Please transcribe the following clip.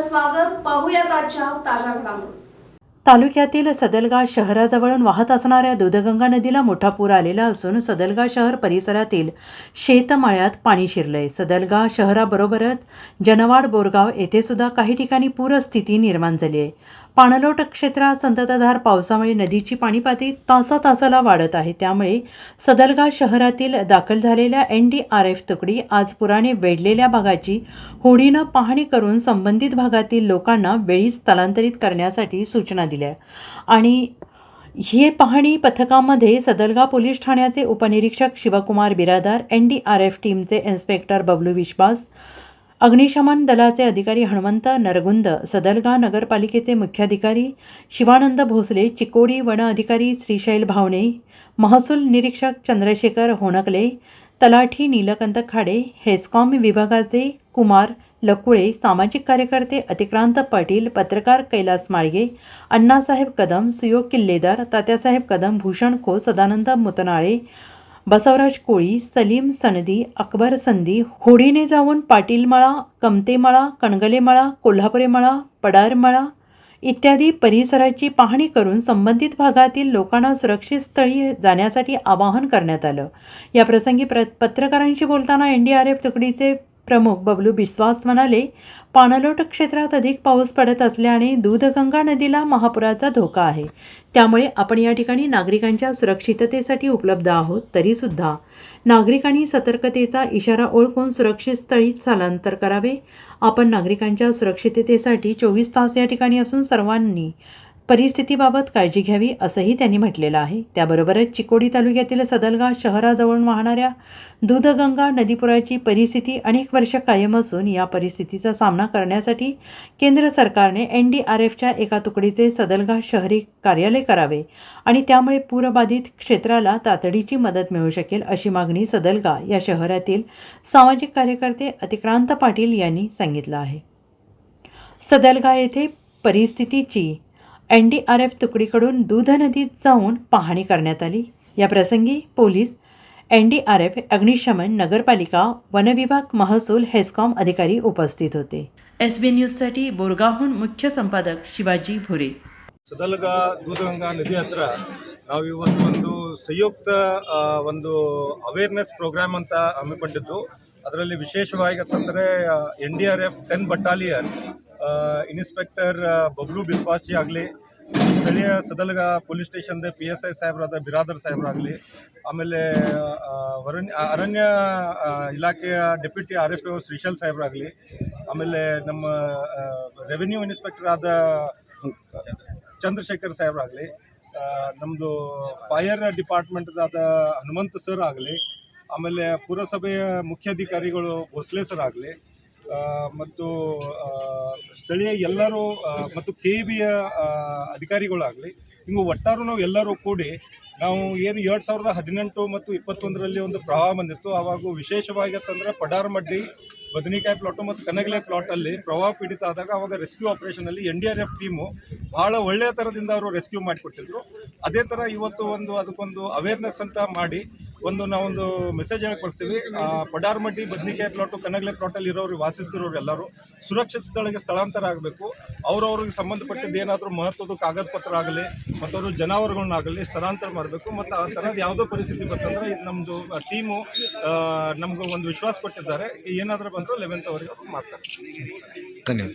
स्वागत पाहूयात आजच्या ताज्या घडामोडी. तालुक्यातील सदलगा शहराजवळून वाहत असणाऱ्या दूधगंगा नदीला मोठा पूर आलेला असून सदलगा शहर परिसरातील शेतमाळ्यात पाणी शिरलंय. सदलगा शहराबरोबरच जनवाड बोरगाव येथे सुद्धा काही ठिकाणी पूरस्थिती निर्माण झाली आहे. पाणलोट क्षेत्रात संततधार पावसामुळे नदीची पाणी पातळी तासा तासाला वाढत आहे. त्यामुळे सदरगा शहरातील दाखल झालेल्या एन डी आर एफ तुकडी आज पुराने वेढलेल्या भागाची होडीनं पाहणी करून संबंधित भागातील लोकांना वेळीच स्थलांतरित करण्यासाठी सूचना दिल्या. आणि हे पाहणी पथकामध्ये सदलगा पोलीस ठाण्याचे उपनिरीक्षक Shivkumar Biradar N D R F टीमचे इन्स्पेक्टर बबलू विश्वास अग्निशमन दलाचे अधिकारी हनुमंत नरगुंद सदलगा नगरपालिकेचे मुख्याधिकारी शिवानंद भोसले चिकोडी वन अधिकारी श्रीशैल भावणे महसूल निरीक्षक चंद्रशेखर होणकले तलाठी नीलकंत खाडे हेस्कॉम विभागाचे कुमार लकुळे सामाजिक कार्यकर्ते अतिक्रांत पाटील पत्रकार कैलास माळगे अण्णासाहेब कदम सुयोग किल्लेदार तात्यासाहेब कदम भूषण खो सदानंद मुतनाळे बसवराज कोळी सलीम सनदी अकबर संधी होडीने जाऊन पाटीलमळा कमतेमळा कणगलेमळा कोल्हापुरेमळा पडारमळा इत्यादी परिसराची पाहणी करून संबंधित भागातील लोकांना सुरक्षित स्थळी जाण्यासाठी आवाहन करण्यात आलं. या प्रसंगी प्र पत्रकारांशी बोलताना एन डी आर एफ तुकडीचे प्रमुख बबलू बिस्वास म्हणाले पाणलोट क्षेत्रात अधिक पाऊस पडत असल्याने दूधगंगा नदीला महापुराचा धोका आहे. त्यामुळे आपण या ठिकाणी नागरिकांच्या सुरक्षिततेसाठी उपलब्ध आहोत तरीसुद्धा. नागरिकांनी सतर्कतेचा इशारा ओळखून सुरक्षित स्थळी स्थलांतर करावे. आपण नागरिकांच्या सुरक्षिततेसाठी चोवीस तास या ठिकाणी असून सर्वांनी परिस्थितीबाबत काळजी घ्यावी असंही त्यांनी म्हटलेलं आहे. त्याबरोबरच चिकोडी तालुक्यातील सदलगा शहराजवळून वाहणाऱ्या दूधगंगा नदीपुराची परिस्थिती अनेक वर्ष कायम असून या परिस्थितीचा सामना करण्यासाठी केंद्र सरकारने एन डी आर एफच्या एका तुकडीचे सदलगा शहरी कार्यालय करावे आणि त्यामुळे पूरबाधित क्षेत्राला तातडीची मदत मिळू शकेल अशी मागणी सदलगा या शहरातील सामाजिक कार्यकर्ते अतिक्रांत पाटील यांनी सांगितलं आहे. सदलगा येथे परिस्थितीची एन डी आर एफ तुकडीकडून दूध नदीत जाऊन पाहणी करण्यात आली या प्रसंगी police N D R F अग्निशमन नगरपालिका वनविभाग महसूल हेस्कॉम अधिकारी उपस्थित होते एस बी न्यूजसाठी बोरगावहून मुख्य संपादक शिवाजी भुरे ಸದಲಗ ದೂಧಗಂಗಾ ನದಿ ಹತ್ರ ನಾವು ಇವತ್ತು ಒಂದು ಸಂಯುಕ್ತ ಆ, ಒಂದು ಅವೇರ್ನೆಸ್ ಪ್ರೋಗ್ರಾಮ್ ಅಂತ ಹಮ್ಮಿಕೊಂಡಿದ್ದು ಅದರಲ್ಲಿ ವಿಶೇಷವಾಗಿ ಅಂತಂದರೆ N D R F ten battalion inspector Bablu ಬಿಸ್ವಾಸಿ ಆಗಲಿ, ಸ್ಥಳೀಯ ಸದಲಗ ಪೊಲೀಸ್ ಸ್ಟೇಷನ್ದ ಪಿ ಎಸ್ ಐ ಸಾಹೇಬರಾದ ಬಿರಾದರ್ ಸಾಹೇಬರಾಗಲಿ ಆಮೇಲೆ ಅರಣ್ಯ ಅರಣ್ಯ ಇಲಾಖೆಯ deputy R F O Shrishail ಸಾಹೇಬರಾಗಲಿ ಆಮೇಲೆ ನಮ್ಮ ರೆವಿನ್ಯೂ ಇನ್ಸ್ಪೆಕ್ಟರ್ ಆದ ಚಂದ್ರಶೇಖರ್ ಸಾಹೇಬ್ರಾಗಲಿ ನಮ್ಮದು ಫೈರ್ ಡಿಪಾರ್ಟ್ಮೆಂಟ್ದಾದ ಹನುಮಂತ ಸರ್ ಆಗಲಿ, ಆಮೇಲೆ ಪುರಸಭೆಯ ಮುಖ್ಯಾಧಿಕಾರಿಗಳು ಭೋಸ್ಲೆ ಸರ್ ಆಗಲಿ ಮತ್ತು ಸ್ಥಳೀಯ ಎಲ್ಲರೂ ಮತ್ತು ಕೆ ಯ ಅಧಿಕಾರಿಗಳಾಗಲಿ ಹಿಂಗೆ ಒಟ್ಟಾರು ನಾವು ಎಲ್ಲರೂ ಕೂಡಿ ನಾವು ಏನು ಎರಡು ಸಾವಿರದ ಹದಿನೆಂಟು ಮತ್ತು ಇಪ್ಪತ್ತೊಂದರಲ್ಲಿ ಒಂದು ಪ್ರವಾಹ ಬಂದಿತ್ತು. ಆವಾಗ ವಿಶೇಷವಾಗಿ ಅಂತಂದರೆ ಪಡಾರಮಡ್ಡಿ, ಬದನೆಕಾಯಿ ಪ್ಲಾಟು ಮತ್ತು ಕನಗಲೆ ಪ್ಲಾಟಲ್ಲಿ ಪ್ರವಾಹ ಪೀಡಿತ ಆದಾಗ ಅವಾಗ rescue ಆಪರೇಷನಲ್ಲಿ N D R F team ಭಾಳ ಒಳ್ಳೆಯ ಥರದಿಂದ ಅವರು ರೆಸ್ಕ್ಯೂ ಮಾಡಿಕೊಟ್ಟಿದ್ರು. ಅದೇ ಥರ ಇವತ್ತು ಒಂದು ಅದಕ್ಕೊಂದು ಅವೇರ್ನೆಸ್ ಅಂತ ಮಾಡಿ ಒಂದು ನಾವೊಂದು ಮೆಸೇಜ್ ಹೇಳಕ್ಕೆ ಬರ್ತೀವಿ ಪಡಾರ್ಮಟ್ಟಿ ಬದ್ನಿಕಾಯಿ ಪ್ಲಾಟು ಕನಗಲೆ ಪ್ಲಾಟಲ್ಲಿ ಇರೋರು, ವಾಸಿಸ್ತಿರೋರು ಎಲ್ಲರೂ ಸುರಕ್ಷಿತ ಸ್ಥಳಕ್ಕೆ ಸ್ಥಳಾಂತರ ಆಗಬೇಕು. ಅವ್ರವ್ರಿಗೆ ಸಂಬಂಧಪಟ್ಟಿದ್ದು ಏನಾದರೂ ಮಹತ್ವದ ಕಾಗದ ಪತ್ರ ಆಗಲಿ ಮತ್ತು ಅವರು ಜನಾವರಗಳನ್ನಾಗಲಿ ಸ್ಥಳಾಂತರ ಮಾಡಬೇಕು. ಮತ್ತು ಆ ಥರದ್ದು ಯಾವುದೋ ಪರಿಸ್ಥಿತಿ ಬಂತಂದ್ರೆ ಇದು ನಮ್ಮದು ಟೀಮು ನಮಗೂ ಒಂದು ವಿಶ್ವಾಸ ಕೊಟ್ಟಿದ್ದಾರೆ. ಏನಾದರೂ ಬಂದರೂ ಲೆವೆಂತ್ ಅವರಿಗೆ ಅವರು ಮಾಡ್ತಾರೆ. ಧನ್ಯವಾದ.